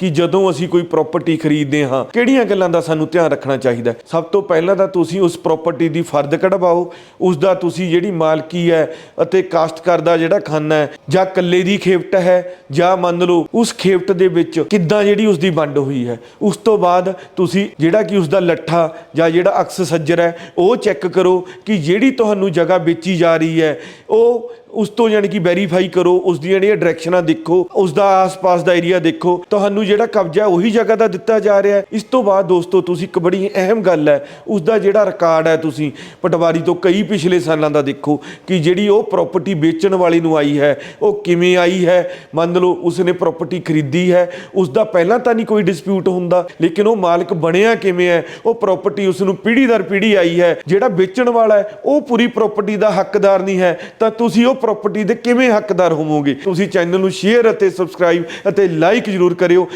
ਕਿ ਜਦੋਂ ਅਸੀਂ ਕੋਈ ਪ੍ਰਾਪਰਟੀ ਖਰੀਦਦੇ ਹਾਂ, ਕਿਹੜੀਆਂ ਗੱਲਾਂ ਦਾ ਸਾਨੂੰ ਧਿਆਨ ਰੱਖਣਾ ਚਾਹੀਦਾ? ਸਭ ਤੋਂ ਪਹਿਲਾਂ ਤਾਂ ਤੁਸੀਂ ਉਸ ਪ੍ਰਾਪਰਟੀ ਦੀ ਫਰਦ ਕਢਵਾਓ। ਉਸ ਦਾ ਤੁਸੀਂ ਜਿਹੜੀ ਮਾਲਕੀ ਹੈ ਅਤੇ ਕਾਸ਼ਤਕਾਰ ਦਾ ਜਿਹੜਾ ਖਾਨਾ ਹੈ, ਜਾਂ ਕੱਲੇ ਦੀ ਖੇਪਟ ਹੈ, ਜਾਂ ਮੰਨ ਲਓ ਉਸ ਖੇਪਟ ਦੇ ਵਿੱਚ ਕਿੱਦਾਂ ਜਿਹੜੀ ਉਸ ਦੀ ਵੰਡ ਹੋਈ ਹੈ। ਉਸ ਤੋਂ ਬਾਅਦ ਤੁਸੀਂ ਜਿਹੜਾ ਕਿ ਉਸ ਦਾ ਲੱਠਾ ਜਾਂ ਜਿਹੜਾ ਅਕਸ ਸੱਜਰ ਹੈ, ਉਹ ਚੈੱਕ ਕਰੋ ਕਿ ਜਿਹੜੀ ਤੁਹਾਨੂੰ ਜਗ੍ਹਾ ਵੇਚੀ ਜਾ ਰਹੀ ਹੈ, ਉਹ ਉਸ ਤੋਂ ਯਾਨੀ ਕਿ ਵੈਰੀਫਾਈ ਕਰੋ, ਉਸ ਦੀਆਂ ਜਿਹੜੀਆਂ ਡਾਇਰੈਕਸ਼ਨਾਂ ਦੇਖੋ, ਉਸ ਦਾ ਆਸ-ਪਾਸ ਦਾ ਏਰੀਆ ਦੇਖੋ, ਤੁਹਾਨੂੰ ਜਿਹੜਾ ਕਬਜ਼ਾ ਉਹੀ ਜਗ੍ਹਾ ਦਾ ਦਿੱਤਾ ਜਾ ਰਿਹਾ ਹੈ। ਇਸ ਤੋਂ ਬਾਅਦ ਦੋਸਤੋ, ਤੁਸੀਂ ਇੱਕ ਬੜੀ ਅਹਿਮ ਗੱਲ ਹੈ, ਉਸ ਦਾ ਜਿਹੜਾ ਰਿਕਾਰਡ ਹੈ ਤੁਸੀਂ, ਪਟਵਾਰੀ ਤੋਂ ਕਈ ਪਿਛਲੇ ਸਾਲਾਂ ਦਾ ਦੇਖੋ ਕਿ ਜਿਹੜੀ ਉਹ ਪ੍ਰਾਪਰਟੀ ਵੇਚਣ ਵਾਲੇ ਨੂੰ ਆਈ ਹੈ, ਉਹ ਕਿਵੇਂ ਆਈ ਹੈ? ਮੰਨ ਲਓ, ਉਸਨੇ ਪ੍ਰਾਪਰਟੀ ਖਰੀਦੀ ਹੈ, ਉਸ ਦਾ ਪਹਿਲਾਂ ਤਾਂ ਨਹੀਂ ਕੋਈ ਡਿਸਪਿਊਟ ਹੁੰਦਾ, ਲੇਕਿਨ ਉਹ ਮਾਲਕ ਬਣਿਆ ਕਿਵੇਂ ਹੈ? ਉਹ ਪ੍ਰਾਪਰਟੀ ਉਸ ਨੂੰ ਪੀੜ੍ਹੀ ਦਰ ਪੀੜ੍ਹੀ ਆਈ ਹੈ, ਜਿਹੜਾ ਵੇਚਣ ਵਾਲਾ ਹੈ, ਉਹ ਪੂਰੀ ਪ੍ਰਾਪਰਟੀ ਦਾ ਹੱਕਦਾਰ ਨਹੀਂ ਹੈ। ਤਾਂ ਤੁਸੀਂ ਉਹ ਪ੍ਰਾਪਰਟੀ ਦੇ ਕਿਵੇਂ ਹੱਕਦਾਰ ਹੋਵੋਗੇ? ਤੁਸੀਂ ਚੈਨਲ ਨੂੰ ਸ਼ੇਅਰ ਅਤੇ ਸਬਸਕ੍ਰਾਈਬ ਅਤੇ ਲਾਈਕ ਜ਼ਰੂਰ ਕਰਿਓ।